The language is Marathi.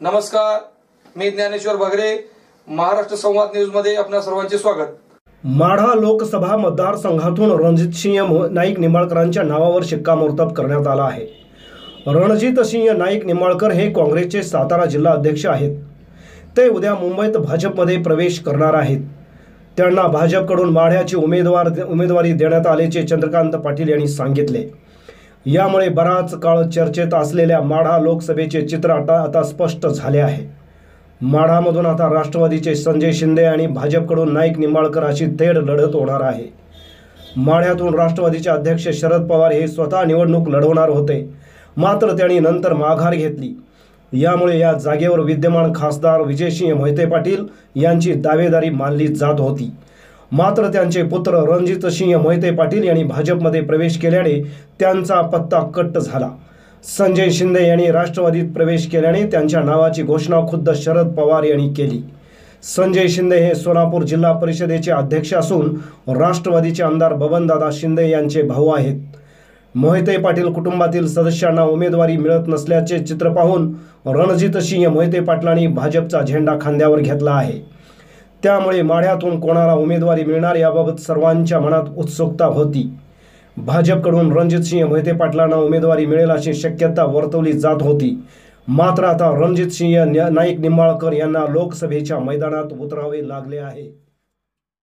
नमस्कार मी ज्ञानेश्वर भगरे महाराष्ट्र संवाद न्यूजमध्ये आपल्या सर्वांचे स्वागत. माढा लोकसभा मतदारसंघातून रणजितसिंह मो- नाईक निंबाळकरांच्या नावावर शिक्कामोर्तब करण्यात आला आहे. रणजित सिंह नाईक निंबाळकर हे काँग्रेसचे सातारा जिल्हा अध्यक्ष आहेत. ते उद्या मुंबईत भाजपमध्ये प्रवेश करणार आहेत. त्यांना भाजपकडून माढ्याची उमेदवार उमेदवारी देण्यात आल्याचे चंद्रकांत पाटील यांनी सांगितले. यामुळे बराच काळ चर्चेत असलेल्या माढा लोकसभेचे चित्र आता आता स्पष्ट झाले आहे. माढामधून आता राष्ट्रवादीचे संजय शिंदे आणि भाजपकडून नाईक निंबाळकर अशी थेट लढत होणार आहे. माढ्यातून राष्ट्रवादीचे अध्यक्ष शरद पवार हे स्वतः निवडणूक लढवणार होते. मात्र त्यांनी नंतर माघार घेतली. यामुळे या जागेवर विद्यमान खासदार विजयसिंह मोहिते पाटील यांची दावेदारी मानली जात होती. मात्र त्यांचे पुत्र रणजितसिंह मोहिते पाटील यांनी भाजपमध्ये प्रवेश केल्याने त्यांचा पत्ता कट्ट झाला. संजय शिंदे यांनी राष्ट्रवादीत प्रवेश केल्याने त्यांच्या नावाची घोषणा खुद्द शरद पवार यांनी केली. संजय शिंदे हे सोलापूर जिल्हा परिषदेचे अध्यक्ष असून राष्ट्रवादीचे आमदार बबनदादा शिंदे यांचे भाऊ आहेत. मोहिते पाटील कुटुंबातील सदस्यांना उमेदवारी मिळत नसल्याचे चित्र पाहून रणजितसिंह मोहिते पाटलांनी भाजपचा झेंडा खांद्यावर घेतला आहे. त्यामुळे माढ्यातून कोणाला उमेदवारी मिळणार याबाबत सर्वांच्या मनात उत्सुकता होती. भाजपकडून रणजितसिंह मोहिते पाटलांना उमेदवारी मिळेल अशी शक्यता वर्तवली जात होती. मात्र आता रणजितसिंह न्या- नाईक निंबाळकर यांना लोकसभेच्या मैदानात उतरावे लागले आहे.